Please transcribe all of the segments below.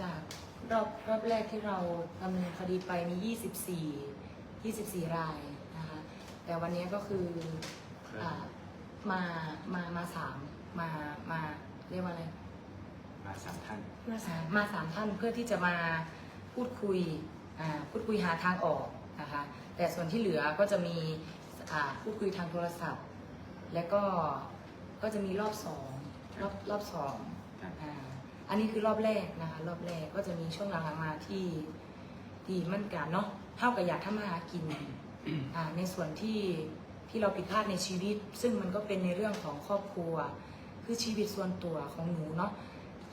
จากรอบรอบแรกที่เราดำเนินคดีไปมี 24 24 รายนะคะ แต่วันนี้ก็คืออ่ามามามาสามมามาเรียกว่าอะไร มาสามท่านอ่ามาสามท่านเพื่อที่จะมาพูดคุยอ่าพูดคุยหาทางออกนะคะ แต่ส่วนที่เหลือก็จะมีอ่าพูดคุยทางโทรศัพท์ แล้วก็ก็จะมีรอบสองรอบรอบสองครับอ่า อันนี้คือรอบแรกนะคะรอบแรกก็จะมีช่วงหลังๆมาที่ที่มั่นการเนาะเท่ากับอยากทำมาหากินอ่าในส่วนที่ที่เราผิดพลาดในชีวิต ซึ่งมันก็เป็นในเรื่องของครอบครัว คือชีวิตส่วนตัวของหนูเนาะ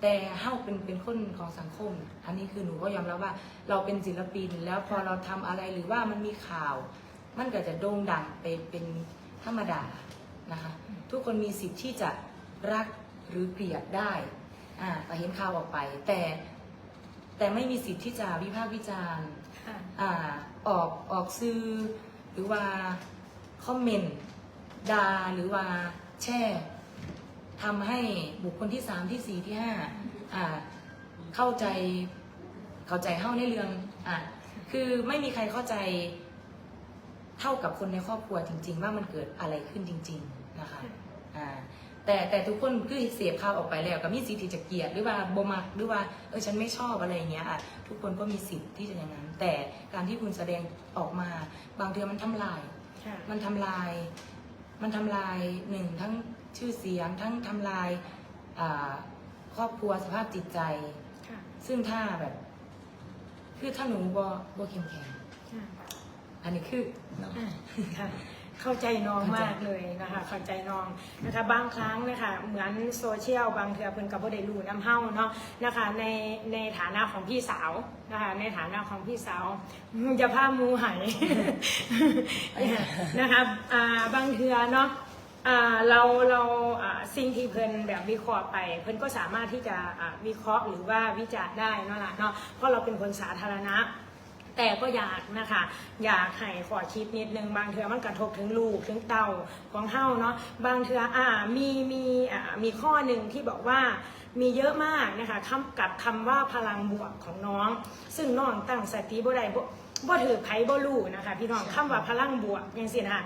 แต่เฮ้าเป็นเป็นคนของสังคม อันนี้คือหนูก็ยอมรับว่าเราเป็นศิลปิน แล้วพอเราทำอะไรหรือว่ามันมีข่าว มันก็จะโด่งดังไปเป็นธรรมดานะคะทุกคนมีสิทธิ์ที่จะรักหรือเกลียดได้ อ่าแต่เห็นข่าวออกไป แต่ แต่ไม่มีสิทธิ์ที่จะวิพากษ์วิจารณ์ค่ะ อ่าออกออกซื้อ หรือว่าคอมเมนต์ด่าหรือว่าแช่ทำให้บุคคลที่สามที่สี่ที่ห้าอ่าเข้าใจเข้าใจเข้าในเรื่องอะคือไม่มีใครเข้าใจ เท่ากับคนในครอบครัวจริง ๆ ว่ามันเกิดอะไรขึ้นจริง ๆ นะคะ อ่า แต่แต่ทุกคนคือเสียข่าวออกไปแล้วก็มีสิทธิ์ที่จะเกลียดหรือว่าบมักหรือว่าเออฉันไม่ชอบอะไรอย่างเงี้ยอะทุกคนก็มีสิทธิ์ที่จะอย่างนั้น แต่การที่คุณแสดงออกมา บางเทือมันทำลายค่ะมันทำลาย มันทำลายหนึ่งทั้งชื่อเสียงทั้งทำลายอ่าครอบครัวสภาพจิตใจค่ะซึ่งถ้าแบบ คือถ้าหนูบ่บ่เข้มแข็งค่ะอันนี้คือเนาะอ่าค่ะ เข้าใจน้องมากเลยนะคะเข้าใจน้องนะคะบางครั้งนะคะเหมือนโซเชียลบางเทือเพิ่นกับบ่ได้รู้น้ำเฮาเนาะนะคะในในฐานะของพี่สาวนะคะในฐานะของพี่สาวอย่าพามูไหายนะคะอ่าบางเทือเนาะอ่าเราเราอ่าสิ่งที่เพิ่นแบบวิเคราะห์ไป เพิ่นก็สามารถที่จะอ่าวิเคราะห์หรือว่าวิจารณ์ได้เนาะล่ะเนาะเพราะเราเป็นคนสาธารณะ แต่ก็อยากนะคะ อยากให้ขอคิดนิดนึงบางเทือมันกระทบถึงลูกถึงเต่าของเฮาเนาะบางเทืออ่ามีมีอ่ามีข้อหนึ่งที่บอกว่ามีเยอะมากนะคะคำกับคำว่าพลังบวกของน้อง ซึ่งน้องตั้งสติบ่ได้บ่บ่ถือไผบ่รู้นะคะ พี่น้องคำว่าพลังบวกอย่างสินะคะ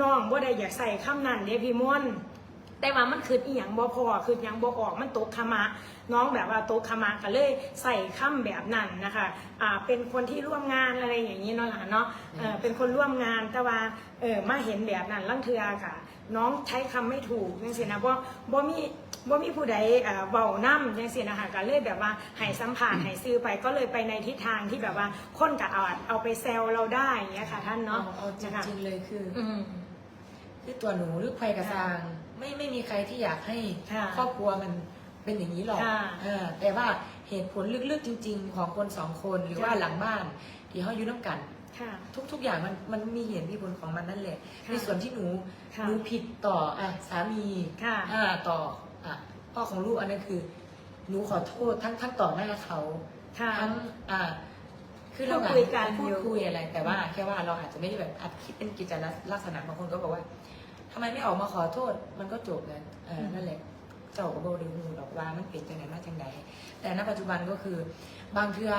น้องบ่ได้อยากใส่คำนั้นเด้พี่ม่วน แต่ว่ามันคืออีหยังบ่พอคือหยังบ่ออกมันตกขมะน้องแบบว่าตกขมะก็เลยใส่คำแบบนั้นนะคะอ่าเป็นคนที่ร่วมงานอะไรอย่างนี้เนาะล่ะเนาะเออเป็นคนร่วมงานแต่ว่าเออมาเห็นแบบนั้นลังเทือค่ะ น้องใช้คำไม่ถูกจังซี่นะบ่บ่มีบ่มีผู้ใดเอ่อเว้านำจังซี่นะคะก็เลยแบบว่าให้สัมภาษณ์ให้ซื้อไปก็เลยไปในทิศทางที่แบบว่าคนก็เอาเอาไปแซวเราได้อย่างเงี้ยค่ะ ท่านเนาะเนาะเอาจนะคะริงๆเลยคือออืมคือตัวหนูหรือใครกระซาง ไม่ไม่มีใครที่อยากให้ค่ะครอบครัวมันเป็นอย่างนี้หรอกค่ะเออแต่ว่าเหตุผลลึกๆจริง ๆ ของคนสองคนหรือว่าค่ะหลังบ้านที่เขาอยู่น้ำกันค่ะทุกๆอย่างมันมันมีเหตุมีผลของมันนั่นแหละค่ะในส่วนที่หนูค่ะหนูผิดต่ออะสามีค่ะอ่าต่ออะพ่อของลูกอันนั้นคือ หนูขอโทษทั้งทั้งต่อหน้าเขาค่ะทั้งอ่าคือเราพูดคุยกันพูอดยู่คุยอะไร แต่ว่าแค่ว่าเราอาจจะไม่ได้แบบอาจคิดเป็นกิจลักษณะบางคนก็บอกว่าทำไมไม่ออกมาขอโทษ มันก็จบเลยเออนั่นแหละเจ้าก็บอกดูหูหรอกว่ามันเปลี่ยนจังไหนมาจังไหนแต่ณปัจจุบันก็คือบางเทือ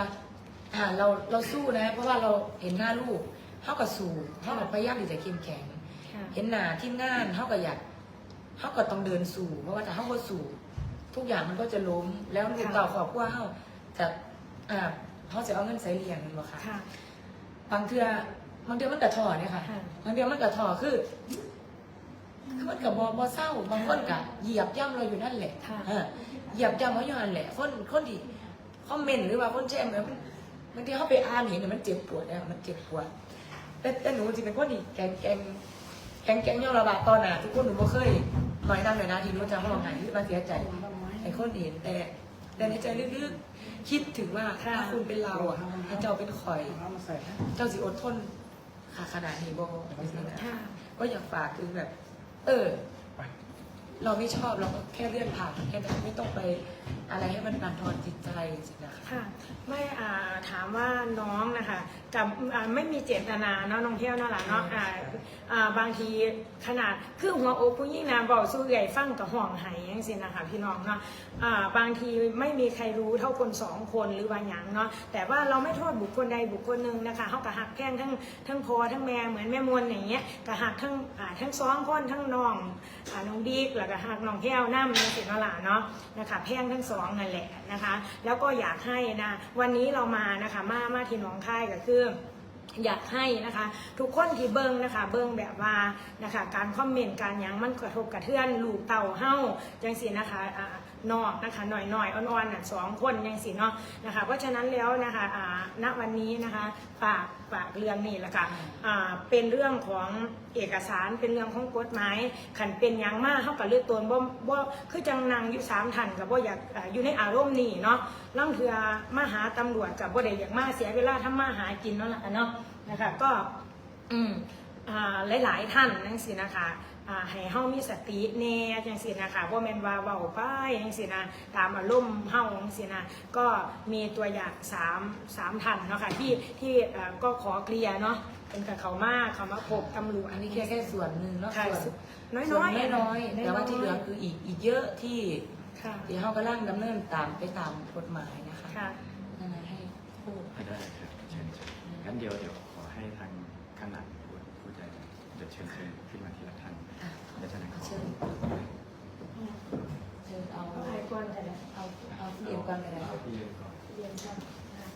อ่าเราเราสู้นะ เพราะว่าเราเห็นหน้าลูกเท่ากับสู้เท่ากับพยายามที่จะเข้มแข็งค่ะเห็นหน้าทีมงานเท่ากับอยากเท่ากับต้องเดินสู่ เพราะว่าถ้าเท่ากับสู่ ทุกอย่างมันก็จะล้มแล้วลูกเต่าขอบครัวเท่าจะอ่าเขาจะเอาเงินใส่เลี้ยงมันบ่ค่ะค่ะบางเทือบางเทือมันกระถอเนี่ยค่ะค่ะบางเทือมันกระถอคือ คือมันกับบอบอเศร้าบางคนกะเหยียบย่ำเราอยู่นั่นแหละค่ะเออเหยียบย่ำเขาอยู่นั่นแหละ คนคนที่คอมเมนต์หรือว่าคนแชร์มันบางทีเขาไปอ่านเห็นเนี่ยมันเจ็บปวดเนี่ยมันเจ็บปวดแต่แต่หนูจริงเป็นคนที่แกงแกงแกงแกงย่อระบาดตอนน่ะทุกคนหนูบ่เคยน้อยนั่งเลยนะที่รู้จักเขาลองหายที่มาเสียใจไอ้คนเห็นแต่แต่ในใจลึกๆคิดถึงว่าค่ะถ้าคุณเป็นเราอะถ้าเจ้าเป็นข่อยเอามาใส่นะเจ้าสิอดทนค่ะขนาดนี้บ่ไม่ใช่นะค่ะก็อยากฝากคือแบบ เออไปเราไม่ชอบเราก็แค่เลื่อนผ่านแค่นั้นไม่ต้องไปอะไรให้มันบั่นทอนจิตใจสินะคะ ค่ะ ไม่อ่าถามว่าน้องนะคะกับอ่าไม่มีเจตนาเนาะน้องเที่ยวนั่นแหละเนาะอ่าอ่าบางทีขนาดคือหัวอกผู้ยิ่งนะบอกสู้ใหญ่ฟังกับห่วงไหยังสินะคะพี่น้องเนาะอ่าบางทีไม่มีใครรู้เท่าคนสองคนหรือบางอย่างเนาะแต่ว่าเราไม่โทษบุคคลใดบุคคลหนึ่งนะคะเขากะหักแข้งทั้งทั้งพอทั้งแม่เหมือนแม่มวลอย่างเงี้ยกะหักทั้งอ่าทั้งสองคนทั้งน้องอ่าน้องดีกแล้วก็หักน้องแก้วน้ำนี่สิเนาะล่ะเนาะนะคะแพงทั้งสองนั่นแหละ นะคะ แล้วก็อยากให้นะวันนี้เรามานะคะมามาที่น้องค่ายก็คืออยากให้นะคะ ทุกคนที่เบิ้งนะคะ เบิ้งแบบว่านะคะ การคอมเมนต์การยังมันกระทบกระเทือนลูกเต่าเฮ้าจังสีนะคะ นอกนะคะหน่อยหน่อยๆอ่อนๆน่ะสองคนยังสีเนาะนะคะ เพราะฉะนั้นแล้วนะคะอ่าณวันนี้นะคะฝากฝากเรื่องนี้แหละค่ะอ่าเป็นเรื่องของเอกสารเป็นเรื่องของกฎหมายขันเป็นยังมากเท่ากับเลือกตนบ่บ่คือจังนางอยู่สามทันกับบ่อยากอยู่ในอารมณ์นี้เนาะล่างเถือมาหาตำรวจกับบ่ได้อยากมาเสียเวลาทำมาหากินเนาะล่ะเนาะนะคะก็อืมอ่าหลาย ๆ ท่านนั่งสินะคะ ให้เฮามีสติแน่จังสินะคะบ่แม่นว่าเว้าไปจังสินะตามอารมณ์เฮาจังสินะก็มีตัวอย่าง3 3ท่านเนาะค่ะที่ที่เอ่อก็ขอเคลียร์เนาะเป็นกับเขามาเขามาพบตำรวจอันนี้แค่แค่ส่วนหนึ่งเนาะค่ะส่วนน้อยๆส่วนน้อยน้อยๆๆแต่ว่าที่เหลือคืออีกอีกเยอะที่ค่ะเดี๋ยวเขากำลังดำเนินตามไปตามกฎหมายนะคะค่ะนั่นนะให้พูดได้ครับเชิญเชิญงั้นเดี๋ยวเดี๋ยวขอให้ทางข้างหลังพูดพูดได้เลยเดี๋ยวเชิญเชิญขึ้นมาทีละท่านอะ เดี๋ยวจะนั่งขอเชิญเชิญเอาเอาไอ้ก่อนก็ได้เอาเอาที่เดียวกันเลยนะเอาพี่เรียนก่อนเรียนก่อนค่ะ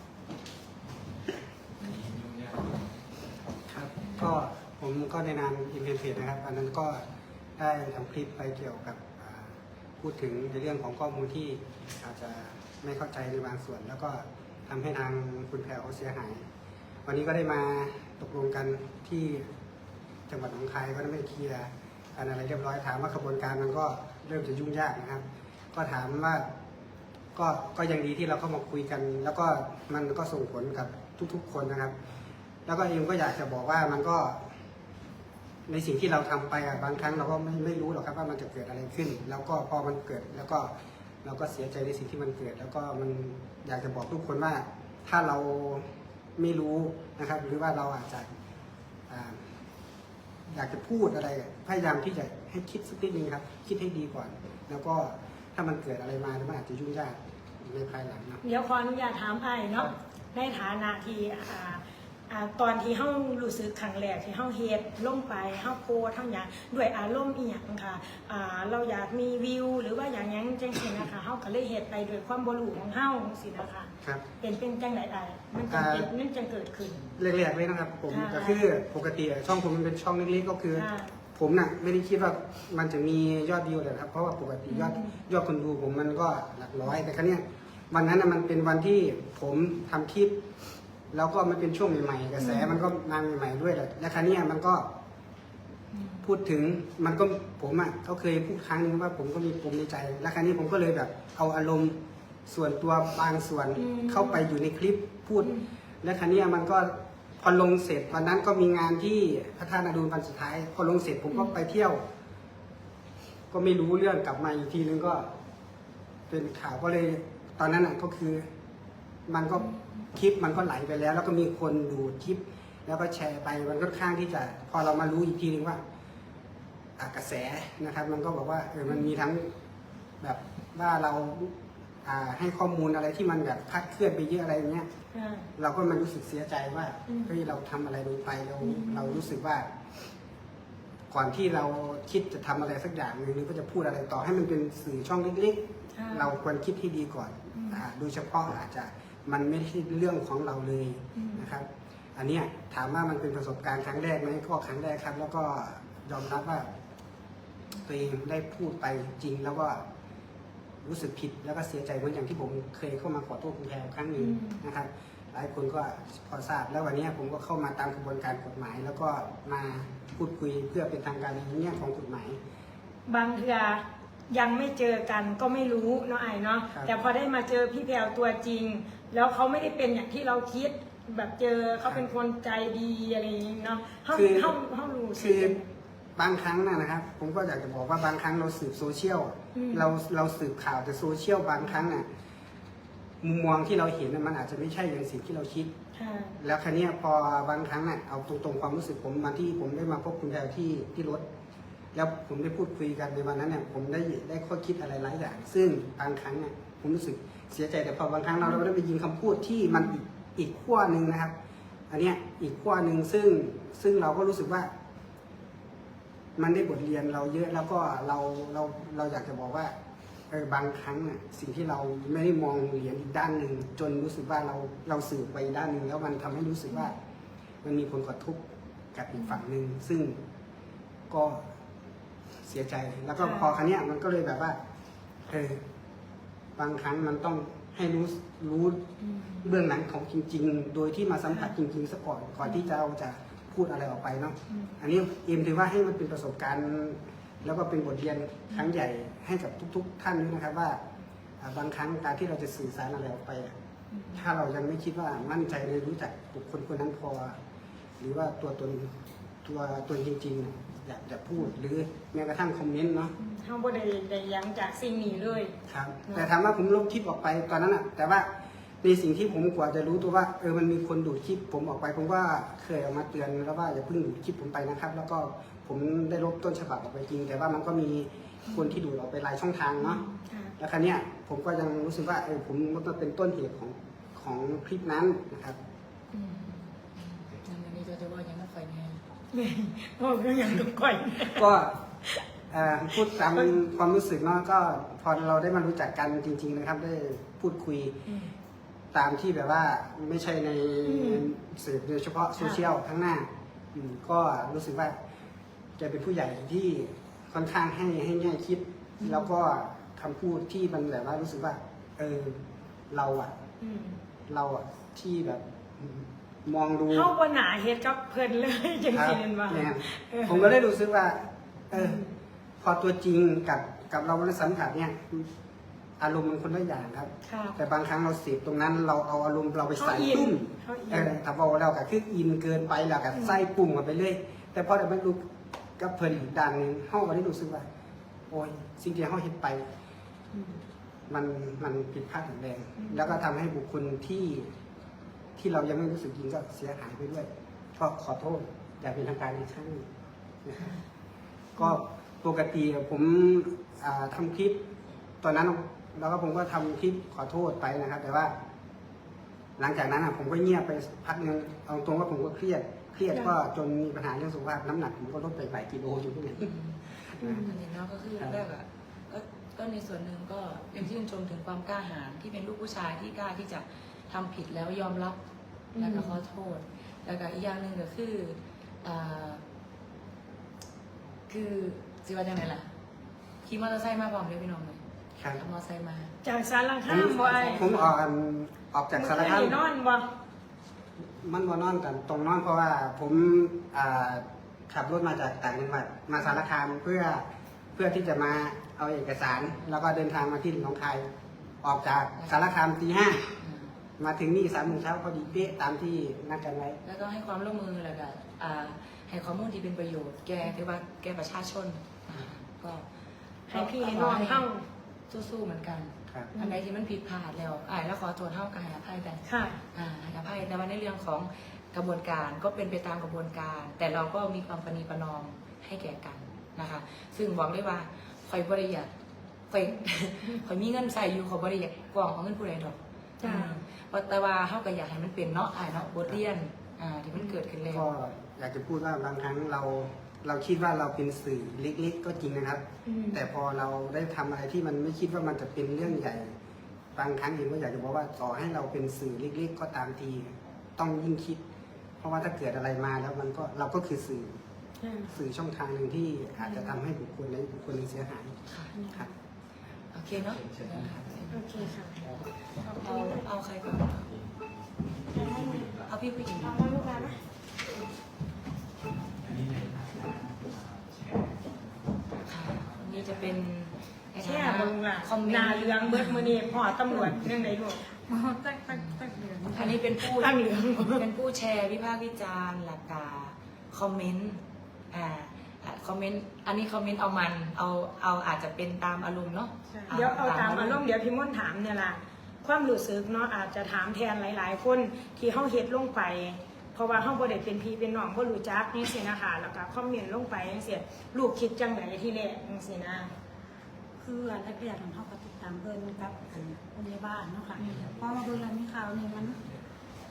ครับก็ผมก็ในนามอินเทอร์เพจนะครับอันนั้นก็ได้ทำคลิปไปเกี่ยวกับพูดถึงในเรื่องของข้อมูลที่อาจจะไม่เข้าใจในบางส่วน แล้วก็ทำให้ทางคุณแพรเขาเสียหาย วันนี้ก็ได้มาตกลงกันที่จังหวัดหนองคายก็ได้ไม่เคลียร์ กันอะไรเรียบร้อยถามว่าขบวนการมันก็เริ่มจะยุ่งยากนะครับ ก็ถามว่าก็ก็ยังดีที่เราเข้ามาคุยกัน แล้วก็มันก็ส่งผลกับทุก ๆ คนนะครับ แล้วก็เองก็อยากจะบอกว่ามันก็ ในสิ่งที่เราทำไปอะบางครั้งเราก็ไม่ไม่รู้หรอกครับว่ามันจะเกิดอะไรขึ้น แล้วก็พอมันเกิดแล้วก็เราก็เสียใจในสิ่งที่มันเกิด แล้วก็มันอยากจะบอกทุกคนว่าถ้าเราไม่รู้นะครับ หรือว่าเราอาจจะ อ่าอยากจะพูดอะไร พยายามที่จะให้คิดสักนิดนึงครับ คิดให้ดีก่อน แล้วก็ถ้ามันเกิดอะไรมามันอาจจะยุ่งยากในภายหลังเนาะเดี๋ยวขออนุญาตถามไอ้เนาะในฐานะที่อ่าอ่า ตอนที่เฮารู้สึกครั้งแรกที่เฮาเฮ็ดลงไปเฮาโพสต์เฮาหยังด้วยอารมณ์อีหยังค่ะอ่าเราอยากมีวิว หรือว่าอย่างหยังจังซี่นะคะเฮาก็เลยเฮ็ดไปด้วยความบ่รู้ของเฮาจังซี่นะคะครับ เป็นเป็นจังได๋อ้ายมันจังเป็นมันจังเกิดขึ้นแรกๆเลยนะครับ ผมค่ะก็คือปกติอะช่องผมมันเป็นช่องเล็กๆก็คือค่ะผมน่ะไม่ได้คิดว่ามันจะมียอดวิวเลยครับ เพราะว่าปกติยอดอืมยอดคนดูผมมันก็หลักร้อยแต่ครั้งนี้ยวันนั้นน่ะมันเป็นวันที่ผมทำคลิป แล้วก็มันเป็นช่วงใหม่ๆกระแสมันก็มาใหม่ๆด้วยแหละและครั้งนี้ยมันก็พูดถึงมันก็ผมอะก็เคยพูดครั้งนึงว่าผมก็มีปมในใจ และครั้งนี้ผมก็เลยแบบเอาอารมณ์ส่วนตัวบางส่วนอืมเข้าไปอยู่ในคลิปพูดอืมและครั้งนี้ยมันก็พอลงเสร็จวันนั้นก็มีงานที่พระธาตุนาดูนวันสุดท้าย พอลงเสร็จผมก็ไปเที่ยว ก็ไม่รู้เรื่องกลับมาอีกทีนึงก็ เป็นข่าวก็เลย ตอนนั้นน่ะก็คือ มันก็ คลิปมันก็ไหลไปแล้ว แล้วก็มีคนดูคลิป แล้วก็แชร์ไปมันค่อนข้างที่จะพอเรามารู้อีกทีนึงว่าอะกระแสนะครับ มันก็บอกว่าเออมันมีทั้งแบบว่าเราอ่าให้ข้อมูลอะไรที่มันแบบคลาดเคลื่อนไปเยอะอะไรอย่างเงี้ยอ่าเราก็มันรู้สึกเสียใจว่าอืมเฮ้ยเราทำอะไรลงไปเราอืมเรารู้สึกว่า ก่อนที่เราคิดจะทำอะไรสักอย่างหนึ่งหรือก็จะพูดอะไรต่อให้มันเป็นสื่อช่องเล็กค่ะๆเราควรคิดให้ดีก่อนอืมอ่าโดยเฉพาะอาจจะ มันไม่ใช่เรื่องของเราเลยอืมนะครับ อันเนี้ยถามว่ามันเป็นประสบการณ์ครั้งแรกไหมก็ครั้งแรกครับ แล้วก็ยอมรับว่า ตัวเองได้พูดไปจริงแล้วก็รู้สึกผิดแล้วก็เสียใจเหมือนอย่างที่ผมเคยเข้ามาขอโทษคุณแพรครั้งหนึ่งอืมนะครับ หลายคนก็พอทราบแล้ววันนี้ผมก็เข้ามาตามกระบวนการกฎหมาย แล้วก็มาพูดคุยเพื่อเป็นทางการในแง่ของกฎหมาย บางเทือ ยังไม่เจอกันก็ไม่รู้เนาะไอ้เนาะครับ แต่พอได้มาเจอพี่แพรวตัวจริง แล้วเขาไม่ได้เป็นอย่างที่เราคิดแบบเจอเขาเป็นคนใจดีอะไรอย่างนี้เนาะเขาคือเขาเขารู้สึคืก อบางครั้งนะนะครับ ผมก็อยากจะบอกว่าบางครั้งเราสืบโซเชียลอะอืม เราเราสืบข่าวแต่โซเชียลบางครั้งน่ะมุมมองที่เราเห็นน่ะมันอาจจะไม่ใช่อย่างสิ่งที่เราคิด ค่ะแล้วครั้นี้ยพอบางครั้งน่ะเอาตรงๆความรู้สึกผมมาที่ผมได้มาพบคุณแพรที่ที่รถ แล้วผมได้พูดคุยกันในวันนั้นเนี่ยผมได้ได้ข้อคิดอะไรหลายอย่าง ซึ่งบางครั้งเนี่ยผมรู้สึกเสียใจแต่พอบางครั้งเราเราได้ไปยินคำพูดที่มันอีกอีกขั้วหนึ่งนะครับ อันเนี้ยอีกขั้วหนึ่งซึ่งซึ่งเราก็รู้สึกว่า มันได้บทเรียนเราเยอะแล้วก็เราเราเราอยากจะบอกว่าเออบางครั้งน่ะสิ่งที่เราไม่ได้มองเหรียญอีกด้านหนึ่งจนรู้สึกว่าเราเราสืบไปด้านหนึ่งแล้วมันทำให้รู้สึกว่า มันมีผลกระทบกับอีกฝั่งหนึ่งซึ่งก็ เสียใจ แล้วก็ค่ะพอครั้งนี้ยมันก็เลยแบบว่าเออบางครั้งมันต้องให้รู้รู้อืมเบื้องหลังของจริง ๆ โดยที่มาสัมผัสจริงๆซะก่อนก่อนที่จะเราจะพูดอะไรออกไปเนาะอืมอันนี้เอ็มถือว่าให้มันเป็นประสบการณ์ แล้วก็เป็นบทเรียนครั้งใหญ่ให้กับทุก ๆ ท่านด้วยนะครับว่าอ่าบางครั้งการที่เราจะสื่อสารอะไรออกไปอะถ้าเรายังไม่คิดว่ามั่นใจในรู้จักบุคคลคนนั้นพอ หรือว่าตัวตนตัวตนจริงๆเนี่ย อยากจะพูดหรือแม้กระทั่งคอมเมนต์เนาะเขาบ่ได้ได้หยังจากสิ่งนี้เลย ครับ แต่ถามว่าผมลบคลิปออกไปตอนนั้นอะแต่ว่าในสิ่งที่ผมกว่าจะรู้ตัวว่าเออมันมีคนดูดคลิปผมออกไปผมว่าเคยออกมาเตือนแล้วว่าอย่าเพิ่งดูดคลิปผมไปนะครับ แล้วก็ผมได้ลบต้นฉบับออกไปจริง แต่ว่ามันก็มีคนที่ดูดออกไปหลายช่องทางเนาะค่ะ แล้วครั้นี้ยผมก็ยังรู้สึกว่าเออผมมันเป็นต้นเหตุของของคลิปนั้นนะครับ อืมนั่นอันนี้จะจะว่ายังไม่ ค่อยแน่โอ้ก็ยังดูก่อย ก็เอ่อพูดตามความรู้สึกเนาะก็พอเราได้มารู้จักกันจริง ๆ นะครับ ได้พูดคุยอืมตามที่แบบว่าไม่ใช่ในอืมสื่อโดยเฉพาะโซเชียลข้างหน้าอืมก็รู้สึกว่าแกเป็นผู้ใหญ่ที่ค่อนข้างให้ให้แง่คิด แล้วก็คำพูดที่มันแบบว่ารู้สึกว่า เออเราอะ อืม เราอะที่แบบ มองดูเข้าบ่หนาเฮ็ดกับเพิ่นเลยจังครับซี่นั่นว่าเนี่ยเออผมก็ได้รู้สึกว่า เออ พอตัวจริงกับกับเราในสัมผัสเนี่ยอารมณ์มันคนละอย่างครับค่ะแต่บางครั้งเราเสพตรงนั้นเราเอาอารมณ์เราไปใส่เขาอินตุ้มเขาอินเออถ้าบอกเราก็คืออินเกินไปแล้วก็ใส่ปุ่มกันไปเรื่อยแต่พอแต่มันรู้กับเพิ่นอีกด้านหนึงเฮาก็ได้รู้สึกว่า โอ้ยสิ่งที่เฮาเฮ็ดไปอืมมันมันผิดพลาดอย่างแรงอืมแล้วก็ทำให้บุคคลที่ ที่เรายังไม่รู้สึกจริงก็เสียหายไปด้วยก็ขอโทษอย่างเป็นทางการในครั้งนี้นะครับก็ปกติผมอ่าทำคลิป ตอนนั้นแล้วก็ผมก็ทำคลิปขอโทษไปนะครับ แต่ว่า หลังจากนั้นอะผมก็เงียบไปพักหนึงเอาตรงว่าผมก็เครียด เครียดก็จนมีปัญหาเรื่องสุขภาพน้ำหนักผมก็ลดไปหลายกิโลอยู่ที่นี่อันนี้เนาะก็คือแรกอะก็ก็ในส่วนหนึ่งก็ยังชื่นชมถึงความกล้าหาญที่เป็นลูกผู้ชายที่กล้าที่จะ ทำผิดแล้วยอมรับอืมแล้วก็ขอโทษ แล้วก็อีกอย่างหนึ่งก็คืออ่าคือสิว่าจังไหนล่ะขี่มอเตอร์ไซค์มาพร้อมเลยพี่น้องเลยครับขับมอเตอร์ไซค์มา จากสารผคามมบ่ไอ้ผมออกอันออกจากสารคามนอนบ่มันว่านอนกันตรงนอนเพราะว่าผมอ่าขับรถมาจากต่างจังหวัดมาสารคามเพื่อเพื่อที่จะมาเอาเอกสาร แล้วก็เดินทางมาที่หนองคายออกจากสารคามตีห้าอ่า มาถึงนี่สามโมงเช้าพอดีเป๊ะตามที่นัดกันไว้ แล้วก็ให้ความร่วมมือแล้วก็อ่าให้ข้อมูลที่เป็นประโยชน์ แกถือว่าแกประชาชนอ่าก็ให้พี่ให้น้องเฮาสู้ๆเหมือนกัน ครับ อันใดที่มันผิดพลาดแล้วอ่าแล้วขอโทษเท่ากันให้อภัยกัน ค่ะ อ่าให้อภัยแต่ว่าในเรื่องของกระบวนการก็เป็นไปตามกระบวนการ แต่เราก็มีความประนีประนอมให้แก่กันนะคะ ซึ่งบอกได้ว่าคอยบริยากคอย คอยมีเงินใส่อยู่ขอยบริยากกล่องของเงินผู้ใดดอก จ้ะอืมแต่ว่าเฮาก็อยากให้มันเป็นเนาะอ่าเนาะบทเรียนอ่าที่มันเกิดขึ้นแล้วก็อยากจะพูดว่าบางครั้งเราเราคิดว่าเราเป็นสื่อเล็กๆ ก็จริงนะครับอืมแต่พอเราได้ทำอะไรที่มันไม่คิดว่ามันจะเป็นเรื่องใหญ่ บางครั้งเองก็อยากจะบอกว่าต่อให้เราเป็นสื่อเล็ก ๆ ก็ตามทีต้องยิ่งคิด เพราะว่าถ้าเกิดอะไรมาแล้วมันก็เราก็คือสื่อค่ะสื่อช่องทางหนึ่งที่อาจจะทำให้บุคคลใดบุคคลหนึ่งเสียหายค่ะครับโอเคเนาะโอเคค่ะเอาเอาใครก่อนเอาพี่ผู้หญิงเอามาลูกหลานนะค่ะวันนี้จะเป็นในแช่ฐานะบ่ลูกหลานคอมเมนหน้าต์เหลืองเบิดมื้อนี้พ่อตำรวจเรื่องใดลูกตั้งตั้งตั้งเหลืองอันนี้เป็นผู้ตั้งเหลืองเป็นผู้แชร์วิพากษ์วิจารณ์หลักการคอมเมนต์อ่าอะ คอมเมนต์อันนี้คอมเมนต์เอามันเอาเอาอาจจะเป็นตามอารมณ์เนาะเดี๋ยวเอาตามอารมณ์เดี๋ยวพี่ม่นถามเนี่ยล่ะความรู้สึกเนาะอาจจะถามแทนหลาย ๆ คนที่เฮาเฮ็ดลงไป เพราะว่าเฮาบ่ได้เป็นพี่เป็นน้องบ่รู้จักนี่สินะคะแล้วก็คอมเมนต์ลงไปจังซี่ลูกคิดจังไดที่แรกจังซี่นะคืออันแรกๆของเขาก็ติดตามเพิ่นกับอันคนในบ้านเนาะค่ะพอมาเบิ่งแล้วมีข่าวนี่มัน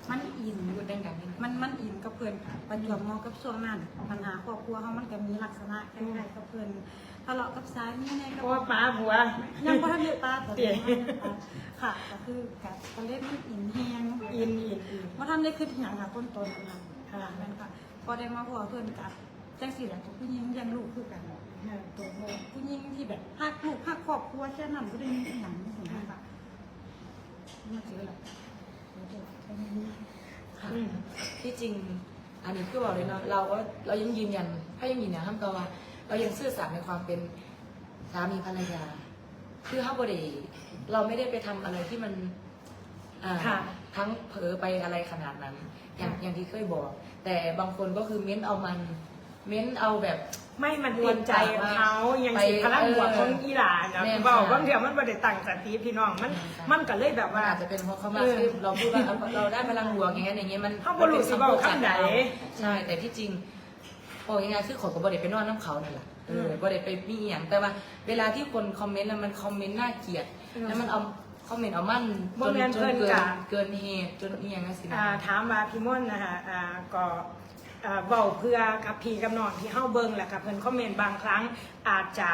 มันอินพูดดังๆนิดนึงมันมันอินกับเพื่อนค่ะประจวบเหมอกับช่วงนั้นปัญหาครอบครัวเขามันก็มีลักษณะคล้ายๆกับเพื่อนทะเลาะกับสามีในกับ เพราะว่าป้าผัว ยังบ่ทันได้ปาตัวเตี๋ยนี้ค่ะก็คือกับก็เล่นมันอินแฮงอินอินอิน บ่ทันได้คิดอหย่างค่ะต้นตนนั้นค่ะนั่นค่ะพอได้มาพบเพื่อนกับจังสี่แหละผู้หญิงยังลูกคือกันตัวผู้หญิงที่แบบฮักลูกฮักครอบครัวแค่นั้นก็ได้มีอหย่างนี้ค่ะมาเจอแล้ว ค่ะที่จริง อันนี้คือบอกเลยเนาะเราก็เรายังยืนยันถ้ายังยืนยันคำตอบว่า เรายังซื่อสัตย์ในความเป็นสามีภรรยา คือฮับบดีเราไม่ได้ไปทำอะไรที่มันอ่าค่ะ ทั้งเผลอไปอะไรขนาดนั้น อย่างอย่างที่เคยบอก แต่บางคนก็คือเม้นเอามัน เม้นเอาแบบ ไม่มันติดใจเขายังสิพลังบวกของอีหลานนะแม่นบอกค่ะบางเดียวมันบ่ได้ตั้งสติพี่น้องมันแม่นค่ะมันก็เลยแบบมันว่าอาจจะเป็นเพราะเขามาเออคือเราพูดว่าเราเราได้พลังบวกอย่างเงี้ยอย่างเงี้ยมันเขาบ่รู้สิเว้าคำไหนใช่แต่ที่จริงบอกยังไงคือขอยกับบริเดไปนอนน้ำเขานั่นแหละเออบริเดไปมีอหย่างแต่ว่าเวลาที่คนคอมเมนต์แล้วมันคอมเมนต์น่าเกลียดแล้วมันเอาคอมเมนต์เอามั่นบ่จนแม่นจนเพิ่นเกินกะเกินเหตุจนเอียงนะสินะอ่าถามว่าพี่ม่อนนะคะอ่าก็อ่า เบาเพื่อกับพีกับน้องที่เฮาเบิงแหละค่ะเพิ่นคอมเมนต์บางครั้งอาจจะ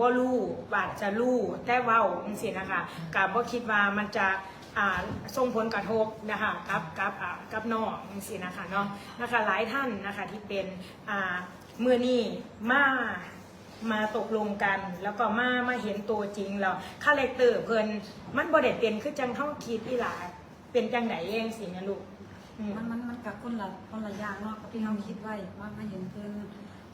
บ่รู้อาจจะรู้แต่เว้าจังซี่นะคะก็บ่คิดว่ามันจะส่งผลกระทบนะคะกับกับกับน้องจังซี่นะคะเนาะนะคะหลายท่านนะคะที่เป็นอ่ามื้อนี้มามาตกลงกัน แล้วก็มามาเห็นตัวจริงแล้วคาแรคเตอร์เพิ่นมันบ่ได้เป็นคือจังเฮาคิดอีหลาเป็นจังไดเองสินะลูก อืม มันมันมันกับคนละคนละอย่างเนาะกับที่เราคิดไว้ว่ามาเห็นเพิ่น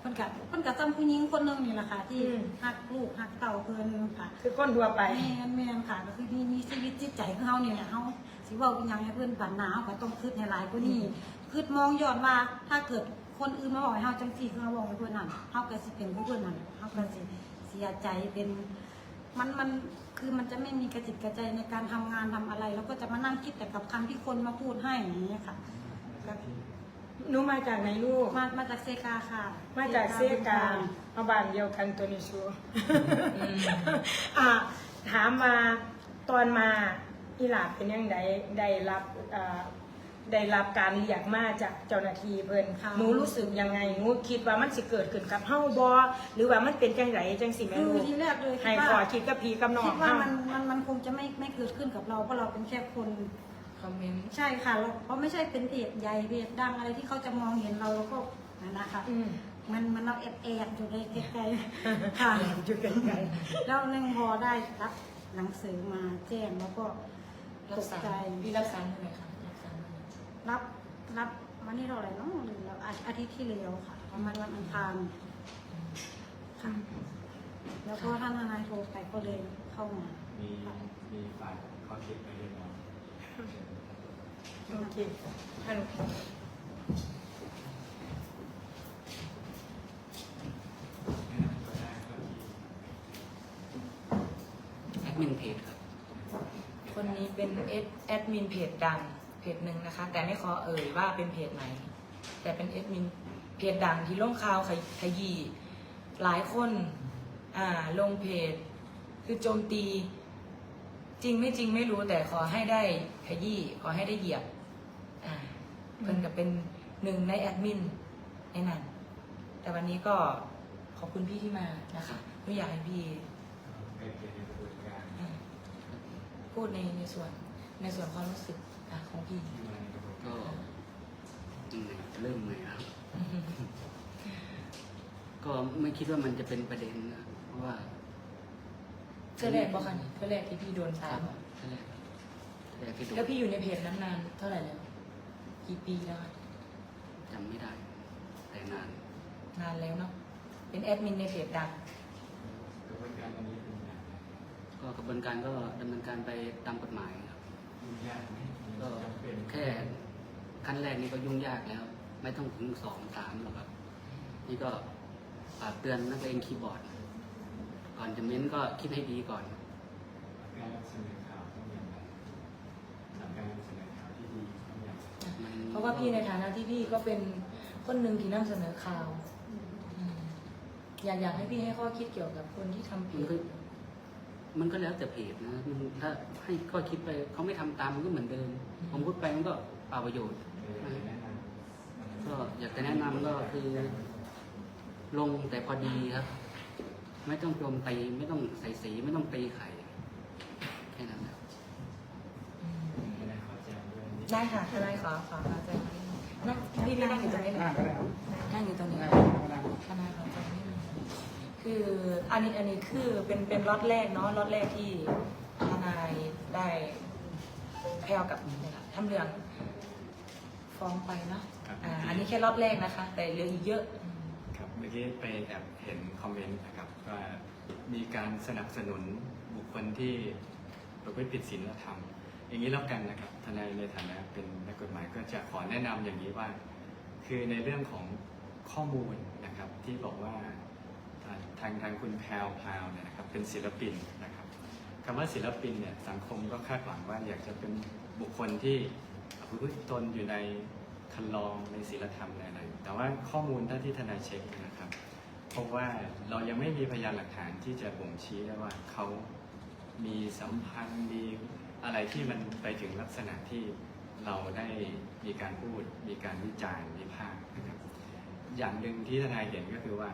คนกับคนกับจำผู้หญิงคนหนึงนี่แหละค่ะ ที่อืม หักลูกหักเต่าเพิ่นค่ะ คือคนทั่วไป แม่นแม่นค่ะก็คือมีมีชีวิตจิตใจของเฮาเนี่ยเฮาสิเว้าอีหยังให้เพิ่นปันหนาเฮาก็ต้องคิดให้หลายกว่านี้คิดมองย้อนว่าถ้าเกิดคนอื่นมาบอกให้เฮาจังซี่คือเฮาบอกให้เพิ่นนั่นเฮาก็สิเป็นผู้เพิ่นนั่นเฮาก็สิเสียใจเป็น มันมัน คือมันจะไม่มีกระจิตกระใจในการทำงานทำอะไร แล้วก็จะมานั่งคิดแต่กับคำที่คนมาพูดให้อย่างนี้ยค่ะก็หนูมาจากไหนลูก มามาจากเซกาค่ะ มาจากเซกามาบ้านเดียวกันตัวนี้ชัวร์อืมอะถามมาตอนมาอีหลาบเป็นยังไงได้รับอ่า ได้รับการเรียกมาจากเจ้าหน้าที่เพิ่นค่ะ หนูรู้สึกยังไงหนูคิดว่ามันสิเกิดขึ้นกับเฮาบ่หรือว่ามันเป็นจังไดจังสิแม่คือลูกที่แรกเลยให้คิดขอว่าคิดกับพี่กับน้องคิดว่าเฮามันมันมันคงจะไม่ไม่เกิดขึ้นกับเราเพราะเราเป็นแค่คนคอมเมนต์ ใช่ค่ะเราเพราะไม่ใช่เป็นเพจใหญ่เพจดังอะไรที่เขาจะมองเห็นเราแล้วก็นั่นนะคะ อืม มันมันเราแอบแอบอยู่ในไกลๆค่ะ อยู่ไกลแล้วเรื่องพอได้รับหนังสือมาแจ้งแล้วก็ตรับกสารใจ พี่รับสารทำไมคะ รับรับวันนี้เราอะไรเนาะลืมแล้วอาอาทิตย์ที่แล้วค่ะ ประมาณวันอังคารค่ะแล้วก็ท่านทนายโทรไปก็เลยเข้ามามีมีฝ่ายข้อคิดไปเรียบร้อยๆโอเคฮัลโหลก็ได้ก็ที่แอดมินเพจครับ คนนี้เป็นเอดแอดมินเพจดัง เพจหนึ่งนะคะ แต่ไม่ขอเอ่ยว่าเป็นเพจไหน แต่เป็นแอดมินเพจดังที่ลงข่าวขยขยี้หลายคนอ่าลงเพจ คือโจมตี จริงไม่จริงไม่รู้แต่ขอให้ได้ขยี้ขอให้ได้เหยียบอ่าเพิ่นกับเป็นหนึ่งในแอดมินในนั้นแต่วันนี้ก็ขอบคุณพี่ที่มานะคะไม่อยากให้พี่เป็นเป็นกระบวนการอืมพูดในในส่วนในส่วนความรู้สึก อะของพี่ที่มาในกระบวนก็การเหนื่อยเริ่มเหนื่อยแล้วก็ไม่คิดว่ามันจะเป็นประเด็นนะเพราะว่าเพื่อแรกบ่คะนี่เพื่อแรกที่พี่โดนคตารัมบแรกแรกที่ดูแล้วพี่อยู่ในเพจนั้นนานเท่าไหร่แล้วกี่ปีแล้วคะจำไม่ได้ แต่นานนานแล้วเนาะเป็นแอดมินในเพจดังกระบวนการอันนี้เป็นอย่างไรก็กระบวนการก็ดำเนินการไปตามกฎหมายครับยุ่งยากไหม ก็จำเป็นแค่ขั้นแรกนี่ก็ยุ่งยากแล้ว ไม่ต้องถึงสองสามหรอกครับ นี่ก็ฝากเตือนนักเลงคีย์บอร์ด ก่อนจะเม้นก็คิดให้ดีก่อนการนำเสนอข่าวต้องอย่างไรหลักการนำเสนอข่าวที่ดีต้องอย่างไรมันเพราะว่าพี่ในฐานะที่พี่ก็เป็นคนหนึ่งที่นำเสนอข่าวอืมอยากอยากให้พี่ให้ข้อคิดเกี่ยวกับคนที่ทำเพมันจก็ มันก็แล้วแต่เพจนะมันถ้าให้ข้อคิดไปเขาไม่ทำตามมันก็เหมือนเดิม ผมพูดไปมันก็เปล่าประโยชน์แนะนก็อยากจะแนะนำก็คือ ลงแต่พอดีครับ ไม่ต้องโจมตีไม่ต้องใส่สีไม่ต้องตีไข่แค่นั้นครับอืมำไม่ได้ขอแจ้งด้วยนิดได้ค่ะทนายขอขอขอใจนั่งพี่พี่นั่งอยู่ตรงนี้เลยอ่าก็ได้ครับนั่งอยู่ตรงนี้ได้เลยก็ได้ทนายขอใจนิดนึง คืออันนี้อันนี้คือเป็นเป็นล็อตแรกเนาะล็อตแรกที่ทนายได้แพลวกับเนี่ยค่ะทำเรื่องฟ้องไปเนาะอ่าอันนี้แค่ล็อตแรกนะคะ แต่เหลืออีกเยอะอืมครับเมื่อกี้ไปแอบเห็นคอมเมนต์นะครับว่ามีการสนับสนุนบุคคลที่ประพฤติผิดศีลธรรม อย่างนี้แล้วกันนะครับทนายในฐานะเป็นนักกฎหมายก็จะขอแนะนำอย่างนี้ว่า คือในเรื่องของข้อมูลนะครับที่บอกว่า ทางทางทางคุณแพรวพาวเนี่ยนะครับเป็นศิลปินนะครับคำว่าศิลปินเนี่ยสังคมก็คาดหวังว่าอยากจะเป็นบุคคลที่พฤติตนอยู่ในคันลองในศีลธรรมในอะไร แต่ว่าข้อมูลถ้าที่ทนายเช็คนะครับพบว่าเรายังไม่มีพยานหลักฐานที่จะบ่งชี้ได้ว่าเขามีสัมพันธ์มีอะไรที่มันไปถึงลักษณะที่เราได้มีการพูด มีการวิจารณ์วิพากษ์นะครับอย่างหนึ่งที่ทนายเห็นก็คือว่า